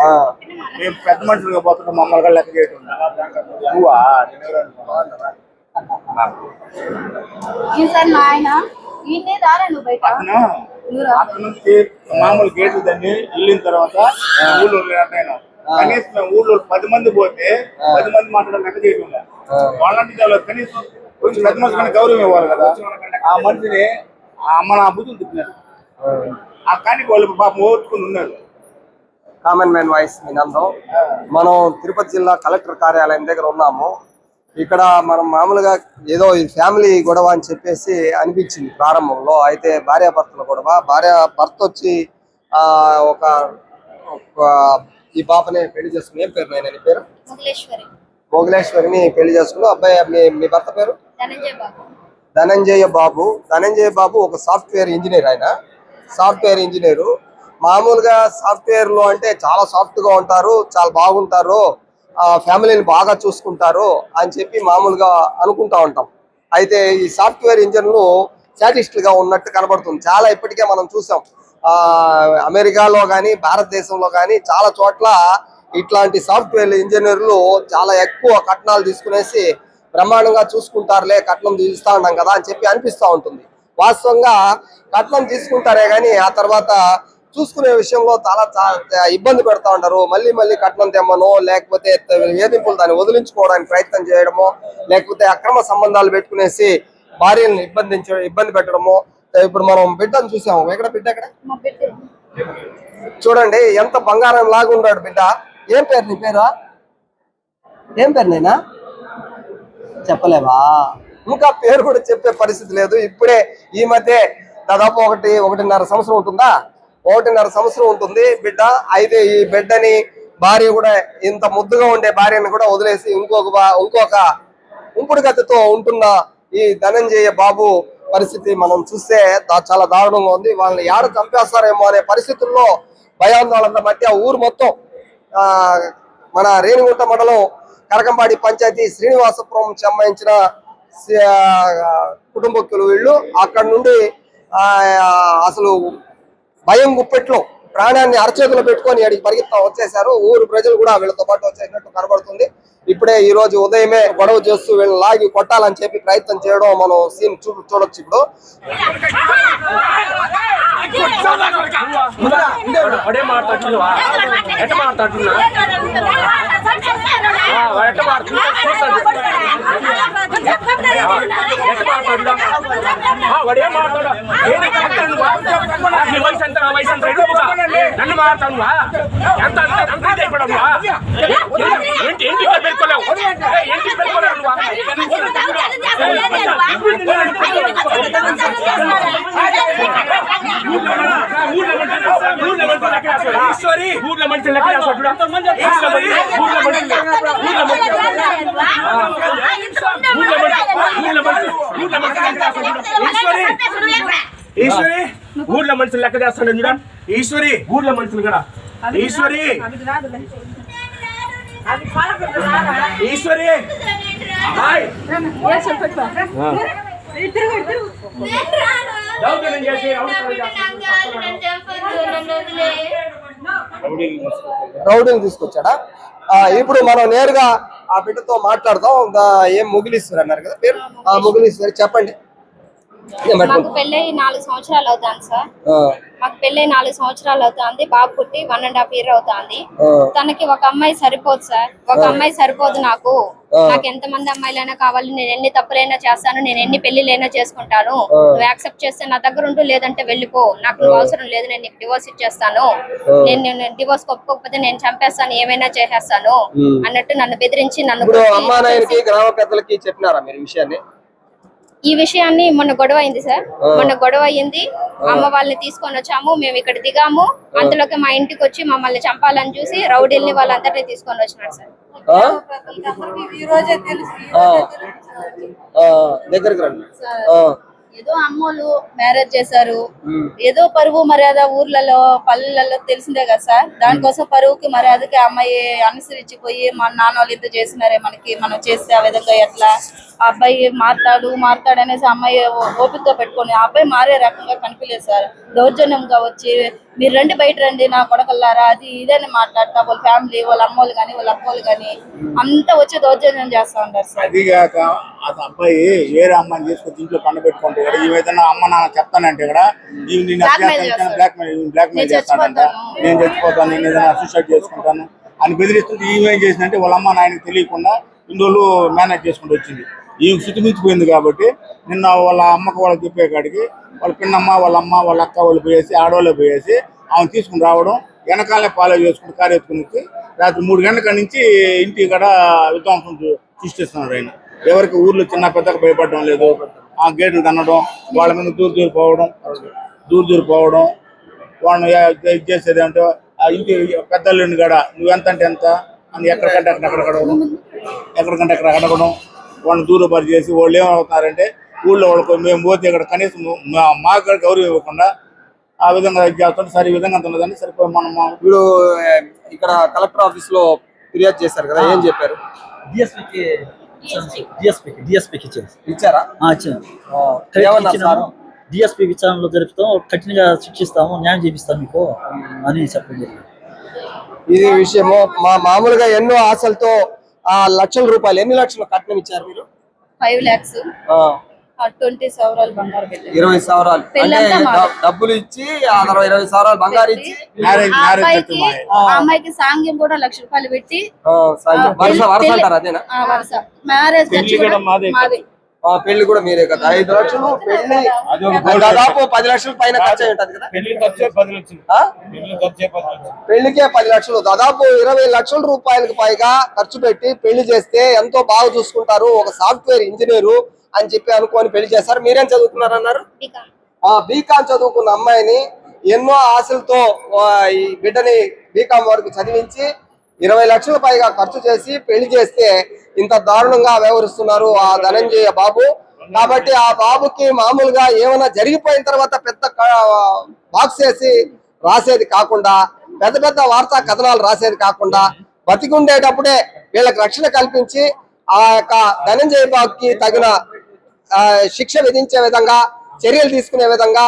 ఆ, మేము పెద్ద మనుషులుగా పోతుంటాం మమ్మల్ని కూడా లెక్క చేయటం నువ్వా? నేను ఎవరు అనుకున్నావు? ఈసారి మా ఆయన ఈయనే రారా నువ్వు బయట? అతను నువ్వు రా. అక్కడ నుంచి మామూలు గేట్లు దాన్ని వెళ్ళిన తర్వాత ఊళ్ళో నేను కనీసం మేము ఊళ్ళో పది మంది పోతే పది మంది మాట్లాడాలి లెక్క చేయటం. వాళ్ళంటే చాలా కనీసం కొంచెం పెద్ద మనిషి కానీ గౌరవం ఇవ్వాలి కదా. ఆ మనిషిని ఆ అమ్మ నా బుద్ధులు తిప్పినారు ఆ. కానీ వాళ్ళు పాపం ఓర్చుకుని ఉన్నారు. కామన్ మ్యాన్ వాయిస్ వినందం మనం తిరుపతి జిల్లా కలెక్టర్ కార్యాలయం దగ్గర ఉన్నాము. ఇక్కడ మనం మామూలుగా ఏదో ఈ ఫ్యామిలీ గొడవ అని చెప్పేసి అనిపించింది ప్రారంభంలో. అయితే భార్యాభర్తల గొడవ. భార్య భర్త వచ్చి ఆ ఒక ఈ పాపని పెళ్ళి చేసుకుని ఏం పేరు నాయన నీ పేరు? భోగలేశ్వరిని పెళ్ళి చేసుకుని అబ్బాయి మీ మీ భర్త పేరు? ధనంజయ బాబు. ధనంజయ బాబు. ఒక సాఫ్ట్వేర్ ఇంజనీర్ ఆయన. సాఫ్ట్వేర్ ఇంజనీరు మామూలుగా సాఫ్ట్వేర్లో అంటే చాలా సాఫ్ట్గా ఉంటారు చాలా బాగుంటారు ఆ ఫ్యామిలీని బాగా చూసుకుంటారు అని చెప్పి మామూలుగా అనుకుంటా ఉంటాం. అయితే ఈ సాఫ్ట్వేర్ ఇంజన్లు సాటిస్ట్గా ఉన్నట్టు కనబడుతుంది. చాలా ఇప్పటికే మనం చూసాం. ఆ అమెరికాలో కానీ భారతదేశంలో కానీ చాలా చోట్ల ఇట్లాంటి సాఫ్ట్వేర్ ఇంజనీర్లు చాలా ఎక్కువ కట్నాలు తీసుకునేసి బ్రహ్మాండంగా చూసుకుంటారులే కట్నం ఇస్తా ఉన్నాం కదా అని చెప్పి అనిపిస్తా ఉంటుంది. వాస్తవంగా కట్నం తీసుకుంటారే కానీ ఆ తర్వాత చూసుకునే విషయంలో చాలా ఇబ్బంది పెడతా ఉంటారు. మళ్ళీ మళ్ళీ కట్నం తెమ్మనో లేకపోతే వేధింపులు దాన్ని వదిలించుకోవడానికి ప్రయత్నం చేయడమో లేకపోతే అక్రమ సంబంధాలు పెట్టుకునేసి భార్యలను ఇబ్బందించ ఇబ్బంది పెట్టడమో ఇప్పుడు మనం బిడ్డను చూసాము. ఎక్కడ? బిడ్డ ఎక్కడ? చూడండి ఎంత బంగారం లాగా ఉన్నాడు బిడ్డ. ఏం పేరు నీ పేరు? ఏం పేరు నేనా చెప్పలేవా? ఇంకా పేరు కూడా చెప్పే పరిస్థితి లేదు. ఇప్పుడే ఈ మధ్య దాదాపు ఒకటి ఒకటిన్నర సంవత్సరం ఉంటుందా? ఒకటిన్నర సంవత్సరం ఉంటుంది. బిడ్డ అయితే ఈ బిడ్డని భార్య కూడా ఇంత ముద్దుగా ఉండే భార్యని కూడా వదిలేసి ఇంకొక ఇంకొక ఉంపుడు గతితో ఉంటున్న ఈ ధనంజయ బాబు పరిస్థితి మనం చూస్తే చాలా దారుణంగా ఉంది. వాళ్ళని ఎవరు చంపేస్తారేమో అనే పరిస్థితుల్లో భయాందోళన మధ్య ఊరు మొత్తం మన రేణిగుంట మండలం కరకంపాడి పంచాయతీ శ్రీనివాసపురం సంబంధించిన కుటుంబకులు వీళ్ళు. అక్కడ నుండి అసలు భయం గుప్పెట్లో ప్రాణాన్ని అరచేతులు పెట్టుకొని అడిగి పరిగెత్తా వచ్చేసారు ఊరు ప్రజలు కూడా వీళ్ళతో పాటు వచ్చేసినట్టు కనబడుతుంది. ఇప్పుడే ఈ రోజు ఉదయమే గొడవ చేస్తూ వీళ్ళని లాగి కొట్టాలని చెప్పి ప్రయత్నం చేయడం మనం సీన్ చూ చూడొచ్చు ఇప్పుడు. ಒಡೆ వయసు ఎంత నా వయసు ఎంత ఎడుపుగా నన్ను మాట్లాడు ఎంత అంత అంత అయిపోయాడు ఏంటి ఏంటి పెట్టుకోలేవు ఏంటి పెట్టుకోలేవు ఈశ్వరి ఊర్లో మంచి లెక్క రాసాడు ఈశ్వరి ఊర్లో మనుషులు లెక్క చేస్తాడు చూడండి ఈశ్వరి. ఊర్లో మనుషులు కూడా ఈశ్వరి. ఈశ్వరి. హాయ్. రౌడీని తీసుకొచ్చాడా? ఆ, ఇప్పుడు మనం నేరుగా ఆ బిడ్డతో మాట్లాడదాం. ఏం ముగిలిస్తారు అన్నారు కదా పేరు? ఆ ముగిలిస్తారు. చెప్పండి. మాకు. పెళ్ళై నాలుగు సంవత్సరాలు అవుతాను సార్. మాకు పెళ్ళై నాలుగు సంవత్సరాలు అవుతుంది. బాబు పుట్టి వన్ అండ్ హాఫ్ ఇయర్ అవుతుంది. తనకి ఒక అమ్మాయి సరిపోదు సార్. ఒక అమ్మాయి సరిపోదు నాకు. నాకు ఎంత మంది అమ్మాయిలైనా కావాలి. నేను ఎన్ని తప్పులైనా చేస్తాను. నేను ఎన్ని పెళ్ళిలైనా చేసుకుంటాను. నువ్వు యాక్సెప్ట్ చేస్తే నా దగ్గర ఉంటూ లేదంటే వెళ్ళిపో. నాకు నువ్వు అవసరం లేదు. నేను నీకు డివోర్స్ ఇచ్చేస్తాను. నేను నేను డివోర్స్ ఒప్పుకోకపోతే నేను చంపేస్తాను. ఏమైనా చేసేస్తాను. అన్నట్టు నన్ను బెదిరించి నన్ను గ్రామ పెద్దలకి చెప్పినారా మీరు విషయాన్ని? ఈ విషయాన్ని మొన్న గొడవ అయింది సార్. మొన్న గొడవ అయింది అమ్మ వాళ్ళని తీసుకొని వచ్చాము మేము ఇక్కడ దిగాము. అంతలోకి మా ఇంటికి వచ్చి మమ్మల్ని చంపాలని చూసి రౌడీల్ని వాళ్ళందరినీ తీసుకొని వచ్చినారు సార్. ఆ? ఆ. ఆ, దగ్గరికి రండి. ఆ, ఏదో అమ్మోళ్ళు మ్యారేజ్ చేశారు. ఏదో పరువు మర్యాద ఊర్లలో పల్లెలలో తెలిసిందే కదా సార్. దానికోసం పరువుకి మర్యాదకి అమ్మాయి అనుసరించిపోయి మన నాన్న వాళ్ళు ఇంత చేసినారే మనకి మనం చేస్తే ఆ విధంగా ఎట్లా? ఆ అబ్బాయి మారుతాడు మారుతాడు అనేసి అమ్మాయి ఓ- ఓపికగా పెట్టుకొని ఆ అబ్బాయి మారే రకంగా కనిపించలేదు సార్. దౌర్జన్యంగా వచ్చి మీరు రండి బయట రండి నా కొడకల్లారా అది ఇదని మాట్లాడతా వాళ్ళ ఫ్యామిలీ వాళ్ళ అమ్మోళ్ళు కానీ వాళ్ళ అక్కోళ్ళు కానీ అంతా వచ్చి దౌర్జన్యం చేస్తా ఉంటారు సార్ అది కాక ఆ అబ్బాయి వేరే అమ్మాయిని తీసుకొచ్చి ఇంట్లో పండు పెట్టుకుంటే కూడా ఈ విధంగా అమ్మ నాన్న చెప్తానంటే కూడా ఈ నేను Blackmail చేస్తాడు. బ్లాక్ మెయిల్ బ్లాక్ మెయిల్ నేను చేస్తానంట చచ్చిపోతాను. నేను చచ్చిపోతాను నేను ఏదైనా సూసైడ్ చేసుకుంటాను అని బెదిరిస్తుంటే ఈమె ఏం చేసిందంటే వాళ్ళ అమ్మ నాయనకి తెలియకుండా ఇన్ని రోజులు మేనేజ్ చేసుకుంటూ వచ్చింది ఈమె శుతిమించిపోయింది కాబట్టి నిన్న వాళ్ళ అమ్మకు వాళ్ళకి చెప్పే కాడికి వాళ్ళ పిన్నమ్మ వాళ్ళ అమ్మ వాళ్ళ అక్క వాళ్ళు పోయేసి ఆడవాళ్ళు పోయేసి ఆమె తీసుకుని రావడం వెనకాలే ఫాలో చేసుకుని కారు ఎత్తుకుని వచ్చి రాత్రి మూడు గంటల నుంచి ఇంటి కాడ విధ్వంసం సృష్టిస్తున్నారు ఆయన ఎవరికి ఊర్లో చిన్న పెద్దకు భయపడడం లేదు ఆ గేట్లు తన్నడం వాళ్ళ మీద దూరు దూరు పోవడం దూరు దూరు పోవడం వాళ్ళని ఇది చేసేది అంటే ఆ ఇంటి పెద్దల్లుని కాడ నువ్వెంత అంటే ఎంత అని ఎక్కడికంటే అక్కడ అక్కడ అడగడం ఎక్కడికంటే అక్కడ అడగడం వాళ్ళని దూరపరి చేసి వాళ్ళు ఏమవుతారంటే ఊళ్ళో వాళ్ళకు మేము పోతే ఇక్కడ కనీసం మా- మాకు కూడా గౌరవం ఇవ్వకుండా ఆ విధంగా ఇది చేస్తుంటే సరే ఈ విధంగా అంటున్నదని సరిపోయి మనం ఇప్పుడు ఏ, ఇక్కడ కలెక్టర్ ఆఫీస్లో ఫిర్యాదు చేశారు కదా ఏం చెప్పారు? డిఎస్పీకి డిఎస్పీకి డిఎస్పీకి ఇచ్చారా. ఆ, ఇచ్చాను డిఎస్పీ విచారణలో జరుపుతాం కఠినంగా శిక్షిస్తాము న్యాయం చేపిస్తాం మీకు అని చెప్పడం ఇది విషయము మా మామూలుగా ఎన్నో ఆశలతో లక్షల రూపాయలు ఎన్ని లక్షలు కట్నం ఇచ్చారు మీరు? ఫైవ్ ల్యాక్స్. ఆ, ట్వంటీ సవరాలు బంగారు ఇరవై సవరాలు అంటే డబ్బులు ఇచ్చి ఆ తర్వాత ఇరవై సవరాలు బంగారు ఇచ్చి. ఆ ఆ. అమ్మాయికి సాంగ్యం కూడా లక్ష రూపాయలు పెట్టి ఆ. ఆ, వరుస వరుస అంటారు అదేనా? ఆ వరుస. మ్యారేజ్ ఖర్చు కూడా మాది ఆ, పెళ్ళి కూడా మీరే కదా? ఐదు లక్షలు పెళ్ళి దాదాపు పది లక్షల పైన ఖర్చు అయి ఉంటది కదా? పెళ్ళి ఖర్చే పది లక్షలు. ఆ? పెళ్ళి ఖర్చే పది లక్షలు. పెళ్ళికే పది లక్షలు. దాదాపు ఇరవై లక్షల రూపాయలకు పైగా ఖర్చు పెట్టి పెళ్ళి చేస్తే ఎంతో బాగా చూసుకుంటారు. ఒక సాఫ్ట్వేర్ ఇంజనీరు అని చెప్పి అనుకొని పెళ్ళి చేస్తారు మీరేం చదువుతున్నారు అన్నారు బీకామ్. ఆ బీకామ్ చదువుకున్న అమ్మాయిని ఎన్నో ఆశలతో ఈ బిడ్డని బీకామ్ వరకు చదివించి ఇరవై లక్షల పైగా ఖర్చు చేసి పెళ్ళి చేస్తే ఇంత దారుణంగా వ్యవహరిస్తున్నారు ఆ ధనంజయ బాబు. కాబట్టి ఆ బాబుకి మామూలుగా ఏమైనా జరిగిపోయిన తర్వాత పెద్ద బాక్స్ వేసి రాసేది కాకుండా పెద్ద పెద్ద వార్తా కథనాలు రాసేది కాకుండా బతికుండేటప్పుడే వీళ్ళకి రక్షణ కల్పించి ఆ యొక్క ధనంజయ బాబుకి తగిన శిక్ష విధించే విధంగా చర్యలు తీసుకునే విధంగా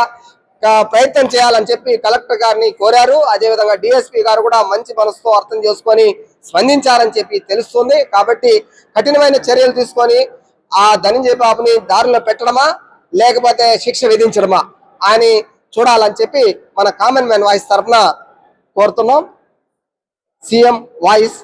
ప్రయత్నం చేయాలని చెప్పి కలెక్టర్ గారిని కోరారు. అదేవిధంగా డిఎస్పీ గారు కూడా మంచి మనసుతో అర్థం చేసుకొని స్పందించారని చెప్పి తెలుస్తుంది. కాబట్టి కఠినమైన చర్యలు తీసుకొని ఆ ధనంజయ బాబుని దారిలో పెట్టడమా లేకపోతే శిక్ష విధించడమా అని చూడాలని చెప్పి మన కామన్ మ్యాన్ వాయిస్ తరఫున కోరుతున్నాం. CM voice